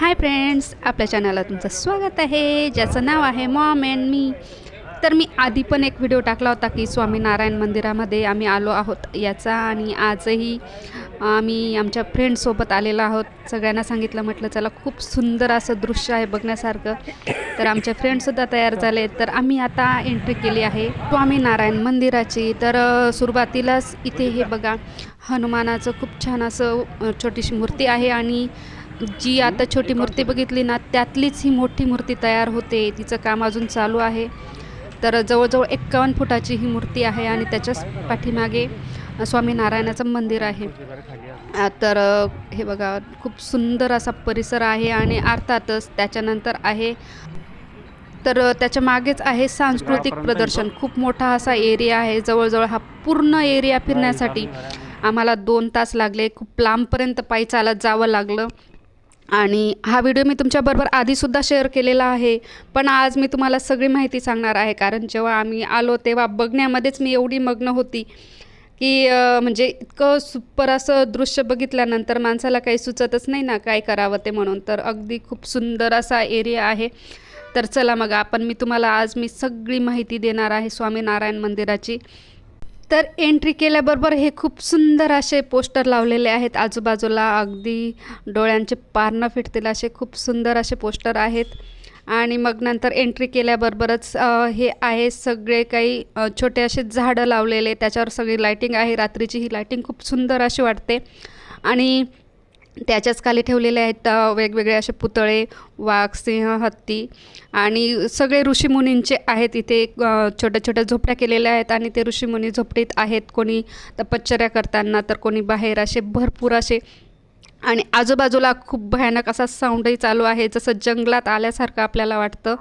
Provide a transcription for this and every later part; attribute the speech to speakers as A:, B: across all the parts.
A: Hi friends आपल्या चॅनलला तुमचं स्वागत आहे. ज्याचं नाव आहे मॉम अँड मी तर मी आधी पण एक व्हिडिओ टाकला होता की स्वामीनारायण मंदिरामध्ये आम्ही आलो आहोत याचा आणि आजही आम्ही आमच्या फ्रेंडसोबत आलेलो आहोत. सगळ्यांना सांगितलं म्हटलं चला खूप सुंदर असं दृश्य आहे बघण्यासारखं. तर आमचे फ्रेंडसुद्धा तयार झाले. तर आम्ही आता एंट्री केली आहे स्वामीनारायण मंदिराची. तर सुरुवातीलाच इथे हे बघा हनुमानाचं खूप छान असं छोटीशी मूर्ती आहे आणि जी आता छोटी मूर्ती बघितली ना त्यातलीच ही मोठी मूर्ती तयार होते. तिचं काम अजून चालू आहे. तर जवळजवळ एक्कावन्न फुटाची ही मूर्ती आहे आणि त्याच्याच पाठीमागे स्वामीनारायणाचं मंदिर आहे. तर हे बघा खूप सुंदर असा परिसर आहे आणि अर्थातच त्याच्यानंतर आहे तर त्याच्या मागेच आहे सांस्कृतिक प्रदर्शन. खूप मोठा असा एरिया आहे. जवळजवळ हा पूर्ण एरिया फिरण्यासाठी आम्हाला दोन तास लागले. खूप लांबपर्यंत पायी चालत जावं लागलं. आणि हा व्हिडिओ मी तुमच्याबरोबर आधीसुद्धा शेअर केलेला आहे. पण आज मी तुम्हाला सगळी माहिती सांगणार आहे. कारण जेव्हा आम्ही आलो तेव्हा बघण्यामध्येच मी एवढी मग्न होती की म्हणजे इतकं सुपर असं दृश्य बघितल्यानंतर माणसाला काही सुचतच नाही ना काय करावं ते म्हणून. तर अगदी खूप सुंदर असा एरिया आहे. तर चला मग आपण मी तुम्हाला आज मी सगळी माहिती देणार आहे स्वामीनारायण मंदिराची. तर एंट्री केल्याबरोबर हे खूप सुंदर असे पोस्टर लावलेले आहेत. आजूबाजूला अगदी डोळ्यांचे पारणं फिटतील असे खूप सुंदर असे पोस्टर आहेत. आणि मग नंतर एंट्री केल्याबरोबरच हे आहे सगळे काही छोटे असे झाडं लावलेले. त्याच्यावर सगळी लायटिंग आहे. रात्रीची ही लायटिंग खूप सुंदर अशी वाटते. आणि त्याच्याच खाली ठेवलेले आहेत वेगवेगळे असे पुतळे वाघ सिंह हत्ती आणि सगळे ऋषीमुनींचे आहेत इथे छोट्या छोट्या झोपड्या केलेल्या आहेत आणि ते ऋषीमुनी झोपडीत आहेत. कोणी तपश्चर्या करताना तर कोणी बाहेर असे भरपूर असे आणि आजूबाजूला खूप भयानक असा साऊंडही चालू आहे. जसं जंगलात आल्यासारखं आपल्याला वाटतं.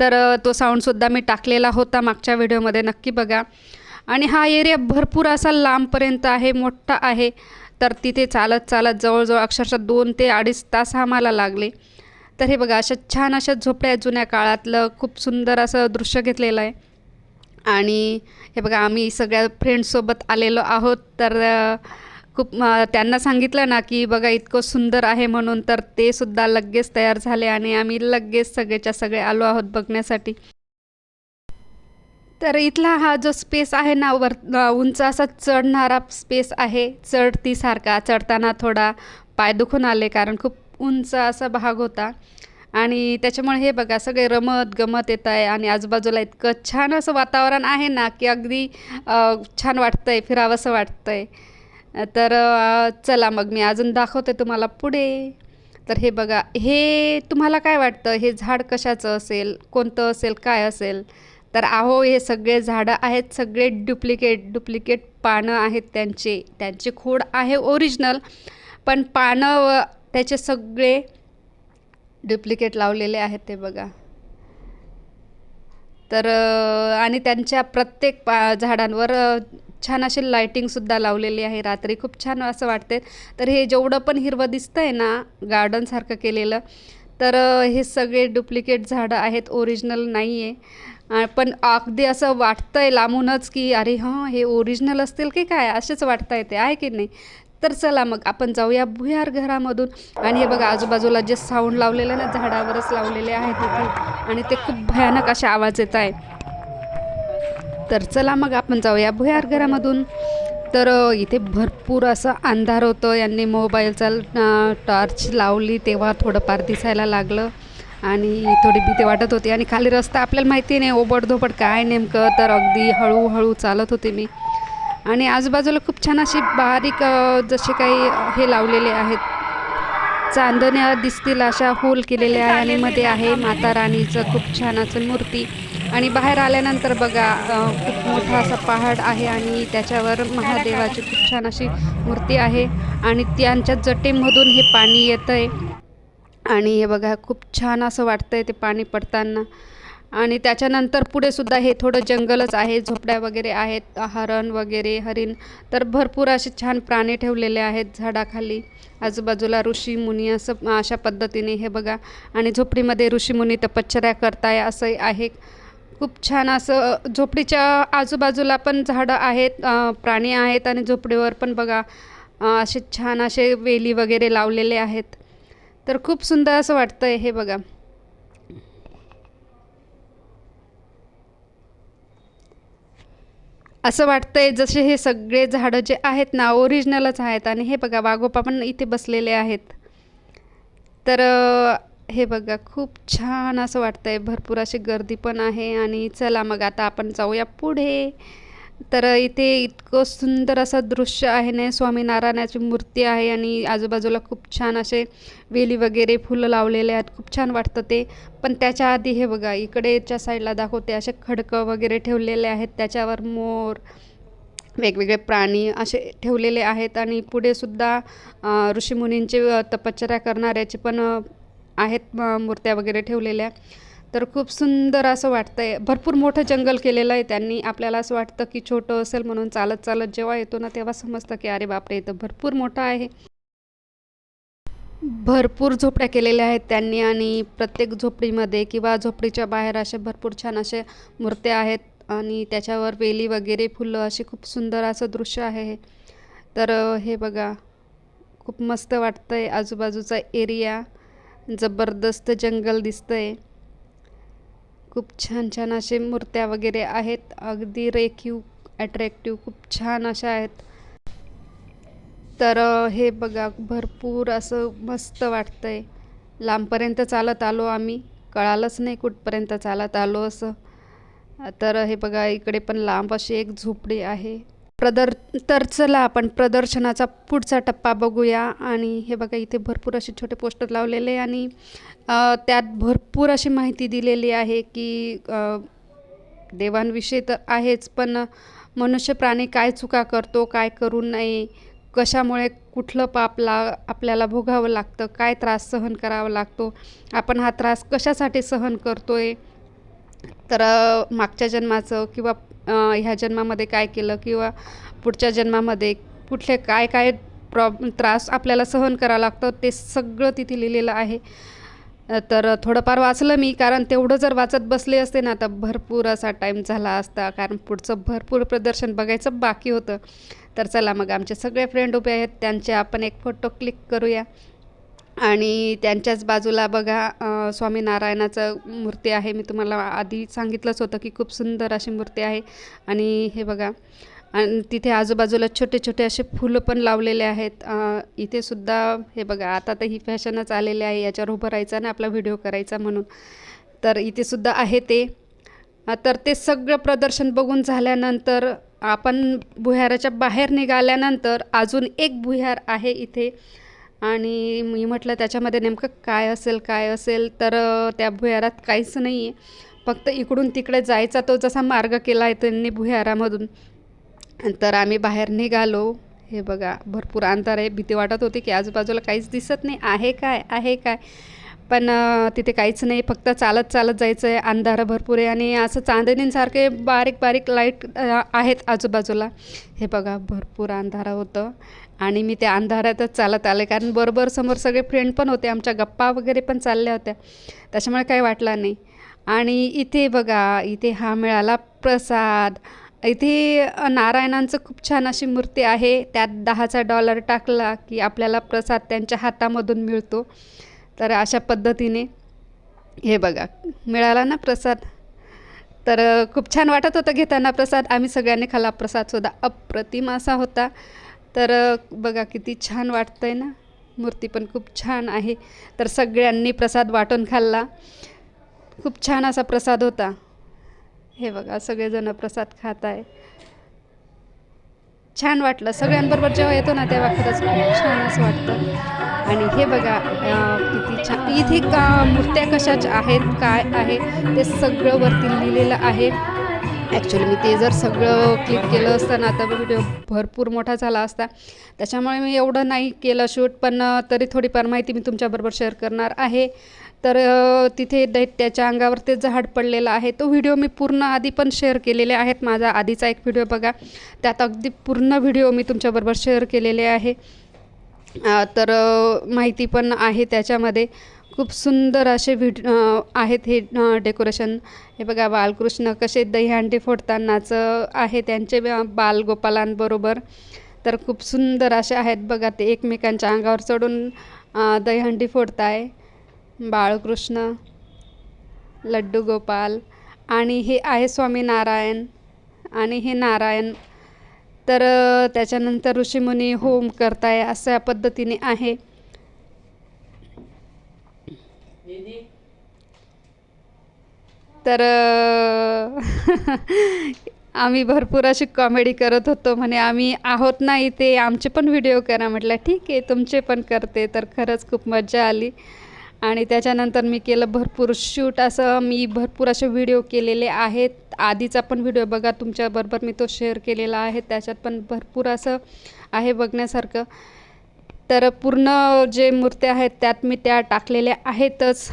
A: तर तो साऊंडसुद्धा मी टाकलेला होता मागच्या व्हिडिओमध्ये नक्की बघा. आणि हा एरिया भरपूर असा लांबपर्यंत आहे मोठा आहे. तर तिथे चालत चालत जवळजवळ अक्षरशः दोन ते अडीच तास आम्हाला लागले. तर हे बघा अशा छान अशा झोपड्या जुन्या काळातलं खूप सुंदर असं दृश्य घेतलेलं आहे. आणि हे बघा आम्ही सगळ्या फ्रेंड्ससोबत आलेलो आहोत. तर खूप त्यांना सांगितलं ना की बघा इतकं सुंदर आहे म्हणून तर ते सुद्धा लगेच तयार झाले आणि आम्ही लगेच सगळेच्या सगळे आलो आहोत बघण्यासाठी. तर इथला हा जो स्पेस आहे ना वर उंच असा चढणारा स्पेस आहे. चढतीसारखा चढताना थोडा पाय दुखून आले कारण खूप उंच असा भाग होता. आणि त्याच्यामुळे हे बघा सगळे रमत गमत येत आहे आणि आजूबाजूला इतकं छान असं वातावरण आहे ना की अगदी छान वाटतं आहे फिरावंसं वाटतं आहे तर चला मग मी अजून दाखवते तुम्हाला पुढे. तर हे बघा हे तुम्हाला काय वाटतं? हे झाड कशाचं असेल? कोणतं असेल? काय असेल? तर आहो हे सगळे झाडं आहेत सगळे डुप्लिकेट डुप्लिकेट पानं आहेत त्यांचे. त्यांचे खोड आहे ओरिजिनल पण पानं व त्याचे सगळे डुप्लिकेट लावलेले आहेत ते बघा. तर आणि त्यांच्या प्रत्येक पा झाडांवर छान अशी लायटिंगसुद्धा लावलेली आहे. रात्री खूप छान असं वाटते तर हे जेवढं पण हिरवं दिसतं आहे ना गार्डनसारखं केलेलं तर हे सगळे डुप्लिकेट झाडं आहेत ओरिजिनल नाही आहे पण अगदी असं वाटतं आहे लांबूनच की अरे हां हे ओरिजिनल असतील की काय? असेच वाटता येते आहे की नाही? तर चला मग आपण जाऊया भुयार घरामधून. आणि हे बघा आजूबाजूला जे साऊंड लावलेले ना झाडावरच लावलेले आहेत तिथे आणि ते खूप भयानक असे आवाज येत आहे तर चला मग आपण जाऊया भुयार घरामधून. तर इथे भरपूर असं अंधार होतं. यांनी मोबाईलचा टॉर्च लावली तेव्हा थोडंफार दिसायला लागलं आणि थोडी भीती वाटत होती. आणि खाली रस्ता आपल्याला माहिती नाही ओबडधोबड काय नेमकं तर अगदी हळूहळू चालत होते मी. आणि आजूबाजूला खूप छान अशी बारीक जसे काही हे लावलेले आहेत. चांदण्या दिसतील अशा होल केलेल्या आहे आणि मध्ये आहे माता राणीचं खूप छान असं मूर्ती. आणि बाहेर आल्यानंतर बघा खूप मोठा असा पहाड आहे आणि त्याच्यावर महादेवाची खूप छान अशी मूर्ती आहे आणि त्यांच्या जटेमधून हे पाणी येतं आहे आणि हे बघा खूप छान असं वाटतं आहे ते पाणी पडताना. आणि त्याच्यानंतर पुढे सुद्धा हे थोडं जंगलच आहे झोपड्या वगैरे आहेत हरण वगैरे हरिण. तर भरपूर असे छान प्राणी ठेवलेले आहेत झाडाखाली. आजूबाजूला ऋषी मुनी असं अशा पद्धतीने हे बघा. आणि झोपडीमध्ये ऋषीमुनी तपश्चर्या करताय असंही आहे. खूप छान असं झोपडीच्या आजूबाजूला पण झाडं आहेत प्राणी आहेत आणि झोपडीवर पण बघा असे छान असे वेली वगैरे लावलेले आहेत. तर खूप सुंदर असं वाटतं आहे हे बघा. असं वाटतंय जसे हे सगळे झाडं जे आहेत ना ओरिजिनलच आहेत आणि हे बघा वाघोपा पण इथे बसलेले आहेत. तर हे बघा खूप छान असं वाटतंय. भरपूर अशी गर्दी पण आहे आणि चला मग आता आपण जाऊया पुढे. तर इथे इतकं सुंदर असं दृश्य आहे ना स्वामीनारायणाची मूर्ती आहे आणि आजूबाजूला खूप छान असे वेली वगैरे फुलं लावलेले आहेत. खूप छान वाटतं ते. पण त्याच्या आधी हे बघा इकडेच्या साईडला दाखवते असे खडकं वगैरे ठेवलेले आहेत. त्याच्यावर मोर वेगवेगळे प्राणी असे ठेवलेले आहेत आणि पुढे सुद्धा ऋषीमुनींचे तपश्चर्या करणाऱ्याचे पण आहेत मूर्त्या वगैरे ठेवलेल्या. तर खूप सुंदर असं वाटतं आहे भरपूर मोठं जंगल केलेलं आहे त्यांनी. आपल्याला असं वाटतं की छोटं असेल म्हणून चालत चालत जेव्हा येतो ना तेव्हा समजतं की अरे बापरे इथं भरपूर मोठं आहे. भरपूर झोपड्या केलेल्या आहेत त्यांनी आणि प्रत्येक झोपडीमध्ये किंवा झोपडीच्या बाहेर असे भरपूर छान असे मूर्त्या आहेत आणि त्याच्यावर वेली वगैरे फुलं असे खूप सुंदर असं दृश्य आहे हे. तर हे बघा. खूप मस्त वाटतं आहे आजूबाजूचा एरिया. जबरदस्त जंगल दिसतंय. खूप छान छान असे मूर्त्या वगैरे आहेत. अगदी रेखीव अट्रॅक्टिव्ह खूप छान अशा आहेत. तर हे बघा भरपूर असं मस्त वाटतंय. लांबपर्यंत चालत आलो आम्ही. कळालंच नाही कुठपर्यंत चालत आलो असं. तर हे बघा इकडे पण लांब अशी एक झोपडी आहे. प्रदर तर चला आपण प्रदर्शनाचा पुढचा टप्पा बघूया. आणि हे बघा इथे भरपूर असे छोटे पोस्टर लावलेले आणि त्यात भरपूर अशी माहिती दिलेली आहे की देवांविषयी तर आहेच पण मनुष्य प्राणी काय चुका करतो काय करू नये कशामुळे कुठलं पापला आपल्याला भोगावं लागतं काय त्रास सहन करावा लागतो आपण हा त्रास कशासाठी सहन करतो आहे तर मागच्या जन्माचं किंवा ह्या जन्मामध्ये काय केलं किंवा पुढच्या जन्मामध्ये कुठले काय काय प्रॉब त्रास आपल्याला सहन करावं लागतो ते सगळं तिथे लिहिलेलं आहे. तर थोडंफार वाचलं मी कारण तेवढं जर वाचत बसले असते ना तर भरपूर असा टाईम झाला असता कारण पुढचं भरपूर प्रदर्शन बघायचं बाकी होतं. तर चला मग आमचे सगळे फ्रेंड उभे आहेत त्यांचे आपण एक फोटो क्लिक करूया. आणि त्यांच्याच बाजूला बघा स्वामीनारायणाचं मूर्ती आहे. मी तुम्हाला आधी सांगितलंच होतं की खूप सुंदर अशी मूर्ती आहे. आणि हे बघा आणि तिथे आजूबाजूला छोटे छोटे असे फुलं पण लावलेले आहेत. इथे सुद्धा हे बघा आता तर ही फॅशनच आलेली आहे. याच्यावर उभं राहायचं आणि आपला व्हिडिओ करायचा म्हणून. तर इथे सुद्धा आहे ते. तर ते सगळं प्रदर्शन बघून झाल्यानंतर आपण भुयाराच्या बाहेर निघाल्यानंतर अजून एक भुयार आहे इथे. आणि मी म्हटलं त्याच्यामध्ये नेमकं काय असेल काय असेल? तर त्या भुयारात काहीच नाही आहे फक्त इकडून तिकडे जायचा तो जसा मार्ग केला आहे त्यांनी भुयारामधून. तर आम्ही बाहेर निघालो. हे बघा भरपूर अंधार आहे. भीती वाटत होती की आजूबाजूला काहीच दिसत नाही. आहे काय? आहे काय? पण तिथे काहीच नाही. फक्त चालत चालत जायचं आहे अंधार भरपूर आहे आणि असं चांदणींसारखे बारीक बारीक लाइट आहेत आजूबाजूला. हे बघा भरपूर अंधारं होतं. आणि मी त्या अंधारातच चालत आले. कारण बरोबर समोर सगळे फ्रेंड पण होते. आमच्या गप्पा वगैरे पण चालल्या होत्या. त्याच्यामुळे काही वाटलं नाही. आणि इथे बघा इथे हा मिळाला प्रसाद. इथे नारायणांचं खूप छान अशी मूर्ती आहे. त्यात दहाचा डॉलर टाकला की आपल्याला प्रसाद त्यांच्या हातामधून मिळतो. तर अशा पद्धतीने हे बघा मिळाला ना प्रसाद? तर खूप छान वाटत होतं घेताना प्रसाद. आम्ही सगळ्यांनी खाल्ला. प्रसादसुद्धा अप्रतिम असा होता. तर बघा किती छान वाटतं आहे ना? मूर्ती पण खूप छान आहे. तर सगळ्यांनी प्रसाद वाटून खाल्ला. खूप छान असा प्रसाद होता. हे बघा सगळेजण प्रसाद खात आहे छान वाटलं. सगळ्यांबरोबर जेव्हा येतो ना तेव्हा खरंच खूप छान असं वाटतं. आणि हे बघा किती छान. इथे का मूर्त्या कशाच्या आहेत काय आहे ते सगळं वरती लिहिलेलं आहे. ॲक्च्युली मी ते जर सगळं क्लिक केलं असतं ना तर व्हिडिओ भरपूर मोठा झाला असता. त्याच्यामुळे मी एवढं नाही केलं शूट पण तरी थोडीफार माहिती मी तुमच्याबरोबर शेअर करणार आहे. तर तिथे दैत्याच्या अंगावर ते झाड पडलेलं आहे. तो व्हिडिओ मी पूर्ण आधी पण शेअर केलेले आहेत. माझा आधीचा एक व्हिडिओ बघा. त्यात अगदी पूर्ण व्हिडिओ मी तुमच्याबरोबर शेअर केलेले आहे. तर माहिती पण आहे त्याच्यामध्ये. खूप सुंदर असे व्हिड आहेत हे डेकोरेशन. हे बघा बालकृष्ण कसे दहीहंडी फोडतानाचं आहे त्यांचे बालगोपालांबरोबर. तर खूप सुंदर असे आहेत बघा ते एकमेकांच्या अंगावर चढून दहीहंडी फोडताय. बाळकृष्ण लड्डू गोपाल आणि हे आहे स्वामी नारायण आणि हे नारायण तर त्याच्यानंतर ऋषीमुनी होम करताय अशा पद्धतीने आहे. तर आम्ही भरपूर अशी कॉमेडी करत होतो. म्हणे आम्ही आहोत ना इथे आमचे पण व्हिडिओ करा. म्हटलं ठीक आहे तुमचे पण करते. तर खरंच खूप मजा आली. आणि त्याच्यानंतर मी केलं भरपूर शूट. असं मी भरपूर असे व्हिडिओ केलेले आहेत. आधीचा पण व्हिडिओ बघा तुमच्याबरोबर मी तो शेअर केलेला आहे. त्याच्यात पण भरपूर असं आहे बघण्यासारखं. तर पूर्ण जे मूर्त्या आहेत त्यात मी त्या टाकलेल्या आहेतच.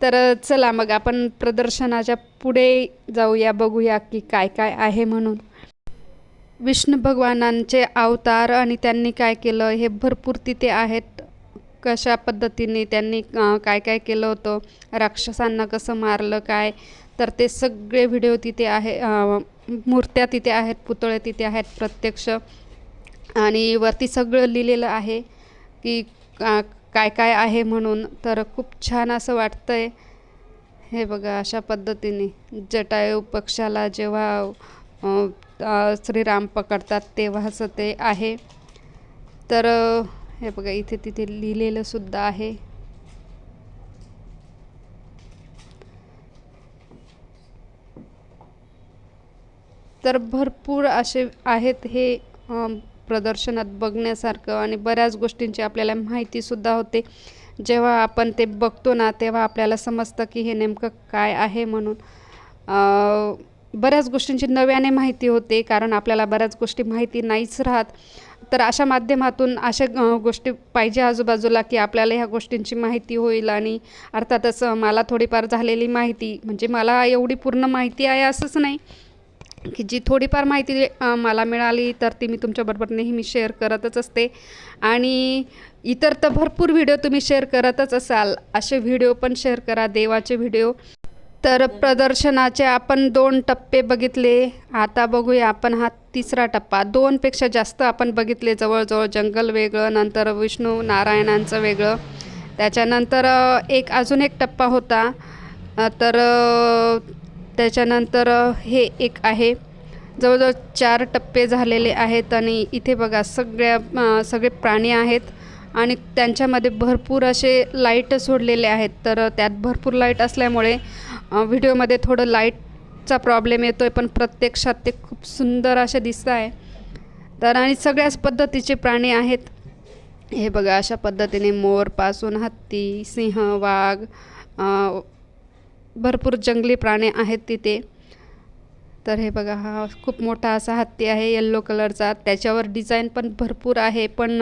A: तर चला मग आपण प्रदर्शनाच्या पुढे जाऊया बघूया की काय काय आहे म्हणून. विष्णू भगवानांचे अवतार आणि त्यांनी काय केलं हे भरपूर तिथे आहेत. कशा पद्धतीने त्यांनी काय काय केलं होतं राक्षसांना कसं मारलं काय? तर ते सगळे व्हिडिओ तिथे आहे मूर्त्या तिथे आहेत पुतळे तिथे आहेत प्रत्यक्ष. आणि वरती सगळं लिहिलेलं आहे की का काय काय आहे म्हणून. तर खूप छान असं वाटतं आहे हे बघा अशा पद्धतीने जटायू पक्षाला जेव्हा श्रीराम पकडतात तेव्हाच ते आहे. तर हे बघा इथे तिथे लिहिलेलं सुद्धा आहे. तर भरपूर असे आहेत हे प्रदर्शनात बघण्यासारखं आणि बऱ्याच गोष्टींची आपल्याला माहितीसुद्धा होते. जेव्हा आपण ते बघतो ना तेव्हा आपल्याला समजतं की हे नेमकं काय आहे म्हणून. बऱ्याच गोष्टींची नव्याने माहिती होते कारण आपल्याला बऱ्याच गोष्टी माहिती नाहीच राहत. तर अशा माध्यमातून अशा गोष्टी पाहिजे आजूबाजूला की आपल्याला ह्या गोष्टींची माहिती होईल आणि अर्थातच मला थोडीफार झालेली माहिती म्हणजे मला एवढी पूर्ण माहिती आहे असंच नाही की जी थोडीफार माहिती मला मिळाली तर ती मी तुमच्याबरोबर नेहमी शेअर करतच असते. आणि इतर तर भरपूर व्हिडिओ तुम्ही शेअर करतच असाल असे व्हिडिओ पण शेअर करा देवाचे व्हिडिओ. तर प्रदर्शनाचे आपण दोन टप्पे बघितले. आता बघूया आपण हा तिसरा टप्पा. दोनपेक्षा जास्त आपण बघितले जवळजवळ जंगल वेगळं नंतर विष्णू नारायणांचं वेगळं. त्याच्यानंतर एक अजून एक टप्पा होता. तर त्याच्यानंतर हे एक आहे. जवळजवळ चार टप्पे झालेले आहेत आणि इथे बघा सगळ्या सगळे प्राणी आहेत आणि त्यांच्यामध्ये भरपूर असे लाइट सोडलेले आहेत. तर त्यात भरपूर लाइट असल्यामुळे व्हिडिओमध्ये थोडं लाईटचा प्रॉब्लेम येतो आहे पण प्रत्यक्षात ते खूप सुंदर असे दिसत आहे. तर आणि सगळ्याच पद्धतीचे प्राणी आहेत. हे बघा अशा पद्धतीने मोरपासून हत्ती सिंह वाघ भरपूर जंगली प्राणी आहेत तिथे. तर हे बघा हा खूप मोठा असा हत्ती आहे येल्लो कलरचा त्याच्यावर डिझाईन पण भरपूर आहे पण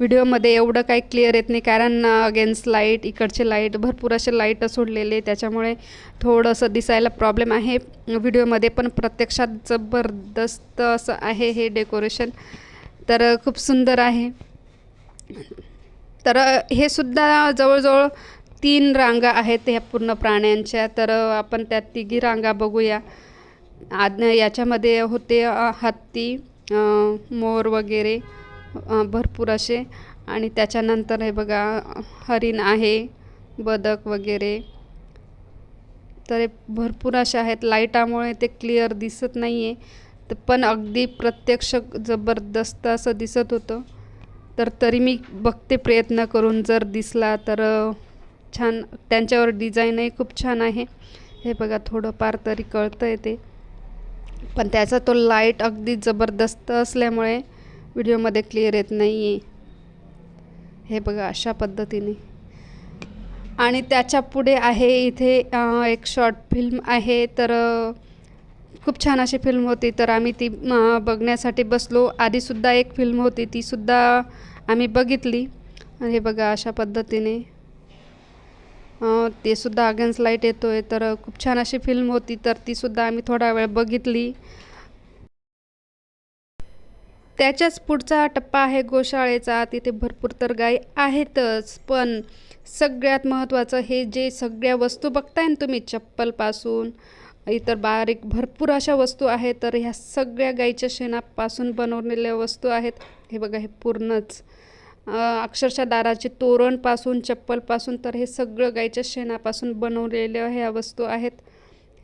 A: व्हिडिओमध्ये एवढं काही क्लिअर येत नाही. कारण अगेन्स्ट लाइट इकडचे लाइट भरपूर असे लाइट सोडलेले त्याच्यामुळे थोडंसं दिसायला प्रॉब्लेम आहे. व्हिडिओमध्ये पण प्रत्यक्षात जबरदस्त असं आहे हे डेकोरेशन तर खूप सुंदर आहे. तर हे सुद्धा जवळजवळ तीन रांगा आहेत ह्या पूर्ण प्राण्यांच्या. तर आपण त्या तिघी रांगा बघूया. आद याच्यामध्ये होते हत्ती मोर वगैरे. भरपूर असे. आणि त्याच्यानंतर हे बघा हरिण आहे बदक वगैरे. तर भरपूर असे आहेत. लाईटामुळे ते क्लिअर दिसत नाही आहे तर पण अगदी प्रत्यक्ष जबरदस्त असं दिसत होतं. तर तरी मी बघते प्रयत्न करून. जर दिसला तर छान. त्यांच्यावर डिझाईनही खूप छान आहे. हे बघा थोडंफार तरी कळतं आहे ते. पण त्याचा तो लाइट अगदी जबरदस्त असल्यामुळे व्हिडिओमध्ये क्लिअर येत नाही आहे हे बघा अशा पद्धतीने. आणि त्याच्या पुढे आहे इथे एक शॉर्ट फिल्म आहे. तर खूप छान अशी फिल्म होती. तर आम्ही ती बघण्यासाठी बसलो. आधीसुद्धा एक फिल्म होती. तीसुद्धा आम्ही बघितली. आणि हे बघा अशा पद्धतीने. ते सुद्धा अगेन्स्ट लाइट येतो आहे तर खूप छान अशी फिल्म होती. तर तीसुद्धा आम्ही थोडा वेळ बघितली. त्याच्याच पुढचा टप्पा आहे गोशाळेचा. तिथे भरपूर तर गाई आहेतच. पण सगळ्यात महत्त्वाचं हे जे सगळ्या वस्तू बघताय ना तुम्ही चप्पलपासून इतर बारीक भरपूर अशा वस्तू आहेत तर ह्या सगळ्या गाईच्या शेणापासून बनवलेल्या वस्तू आहेत. हे बघा हे पूर्णच. अक्षरशः दाराचे तोरणपासून चप्पलपासून तर हे सगळं गाईच्या शेणापासून बनवलेल्या ह्या वस्तू आहेत.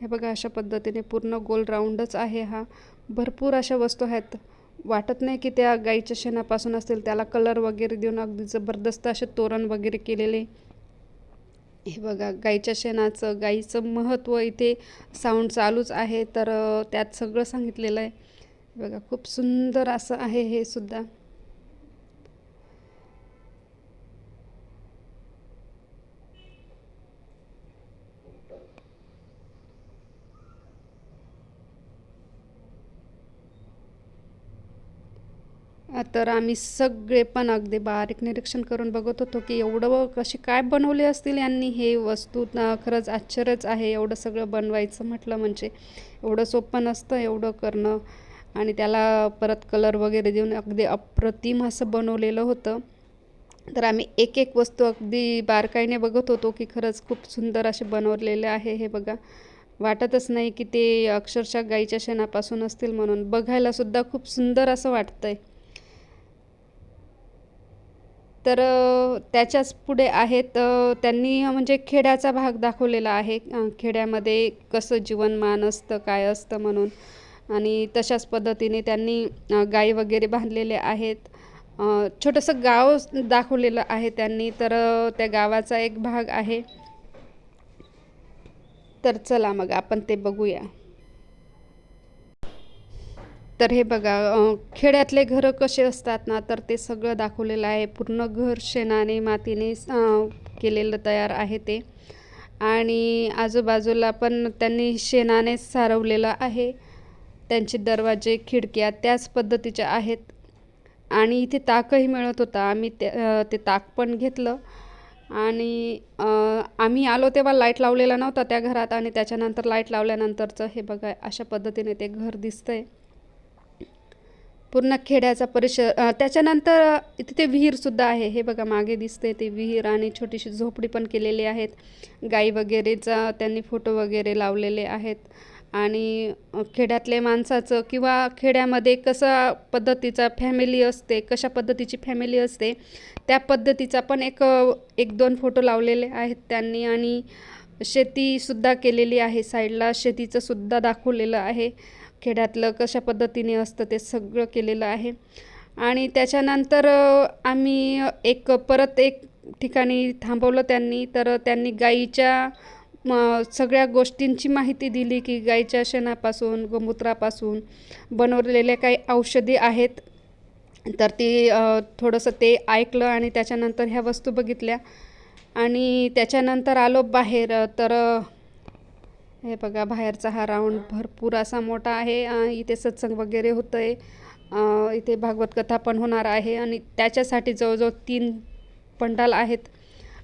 A: हे बघा अशा पद्धतीने पूर्ण गोल राऊंडच आहे हा. भरपूर अशा वस्तू आहेत. वाटत नाही की त्या गाईच्या शेणापासून असतील त्याला कलर वगैरे देऊन अगदी जबरदस्त असे तोरण वगैरे केलेले. हे बघा गाईच्या शेणाचं गाईचं महत्त्व इथे साऊंड चालूच आहे तर त्यात सगळं सांगितलेलं आहे. बघा खूप सुंदर असं आहे हे सुद्धा. तर आम्ही सगळे पण अगदी बारीक निरीक्षण करून बघत होतो की एवढं कशी काय बनवले असतील यांनी. हे वस्तू खरंच आश्चर्यच आहे. एवढं सगळं बनवायचं म्हटलं म्हणजे एवढं सोपं नसतं एवढं करणं. आणि त्याला परत कलर वगैरे देऊन अगदी अप्रतिम असं बनवलेलं होतं. तर आम्ही एक एक वस्तू अगदी बारकाईने बघत होतो की खरंच खूप सुंदर असे बनवलेले आहे हे बघा. वाटतच नाही की ते अक्षरशः गाईच्या शेणापासून असतील म्हणून. बघायलासुद्धा खूप सुंदर असं वाटतं आहे तर त्याच्याच पुढे आहेत त्यांनी म्हणजे खेड्याचा भाग दाखवलेला आहे. खेड्यामध्ये कसं जीवनमान असतं काय असतं म्हणून. आणि तशाच पद्धतीने त्यांनी गाई वगैरे बांधलेले आहेत. छोटंसं गाव दाखवलेलं आहे त्यांनी. तर त्या गावाचा एक भाग आहे. तर चला मग आपण ते बघूया. तर हे बघा खेड्यातले घरं कसे असतात ना तर ते सगळं दाखवलेलं आहे. पूर्ण घर शेणाने मातीने केलेलं तयार आहे ते. आणि आजूबाजूला पण त्यांनी शेणाने सारवलेलं आहे. त्यांचे दरवाजे खिडक्या त्याच पद्धतीच्या आहेत. आणि इथे ताकही मिळत होता. आम्ही ते ते ताक पण घेतलं. आणि आम्ही आलो तेव्हा लाइट लावलेला नव्हता त्या घरात. आणि त्याच्यानंतर लाइट लावल्यानंतरचं हे बघा अशा पद्धतीने ते घर दिसतंय. पूर्ण खेड्याचा परिसर त्याच्यानंतर तिथे विहीरसुद्धा आहे. हे बघा मागे दिसते ते विहीर आणि छोटीशी झोपडी पण केलेली आहेत. गाई वगैरेचा त्यांनी फोटो वगैरे लावलेले आहेत. आणि खेड्यातले माणसाचं किंवा खेड्यामध्ये कसा पद्धतीचा फॅमिली असते कशा पद्धतीची फॅमिली असते त्या पद्धतीचा पण एक एक दोन फोटो लावलेले आहेत त्यांनी. आणि शेतीसुद्धा केलेली आहे. साईडला शेतीचंसुद्धा दाखवलेलं आहे. खेड्यातलं कशा पद्धतीने असतं ते सगळं केलेलं आहे. आणि त्याच्यानंतर आम्ही एक परत एक ठिकाणी थांबवलं त्यांनी. तर त्यांनी गाईच्या म सगळ्या गोष्टींची माहिती दिली की गाईच्या शेणापासून गोमूत्रापासून बनवलेल्या काही औषधी आहेत. तर ती थोडंसं ते ऐकलं आणि त्याच्यानंतर ह्या वस्तू बघितल्या. आणि त्याच्यानंतर आलो बाहेर. तर हे बघा बाहेरचा हा राऊंड भरपूर असा मोठा आहे इथे सत्संग वगैरे होतं आहे इथे भागवत कथा पण होणार आहे आणि त्याच्यासाठी जवळजवळ तीन पंडाल आहेत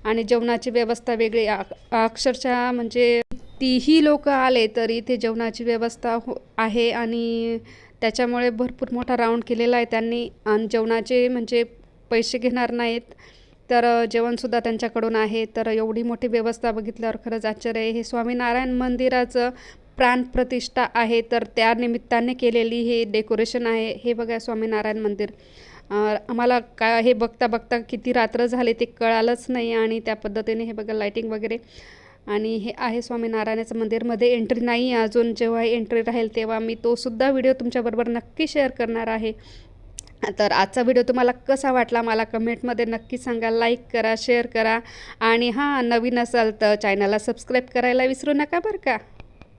A: आणि जेवणाची व्यवस्था वेगळी. आ- अक्षरशः म्हणजे तीही लोक आले तर इथे जेवणाची व्यवस्था हो आहे आणि त्याच्यामुळे भरपूर मोठा राऊंड केलेला आहे त्यांनी. आणि जेवणाचे म्हणजे पैसे घेणार नाहीत. तर जेवणसुद्धा त्यांच्याकडून आहे. तर एवढी मोठी व्यवस्था बघितल्यावर खरंच आश्चर्य आहे. हे स्वामीनारायण मंदिराचं प्राणप्रतिष्ठा आहे. तर त्या निमित्ताने केलेली हे डेकोरेशन आहे. हे बघा स्वामीनारायण मंदिर. आम्हाला का हे बघता बघता किती रात्र झाले ते कळालंच नाही आणि त्या पद्धतीने हे बघा लाईटिंग वगैरे. आणि हे आहे स्वामीनारायणाचं मंदिरमध्ये एंट्री नाही आहे अजून. जेव्हा एंट्री राहील तेव्हा मी तोसुद्धा व्हिडिओ तुमच्याबरोबर नक्की शेअर करणार आहे. तर आजचा व्हिडिओ तुम्हाला कसा वाटला मला कमेंटमध्ये नक्की सांगा लाईक करा शेअर करा आणि हां नवीन असाल तर चॅनलला सबस्क्राईब करायला विसरू नका बरं का?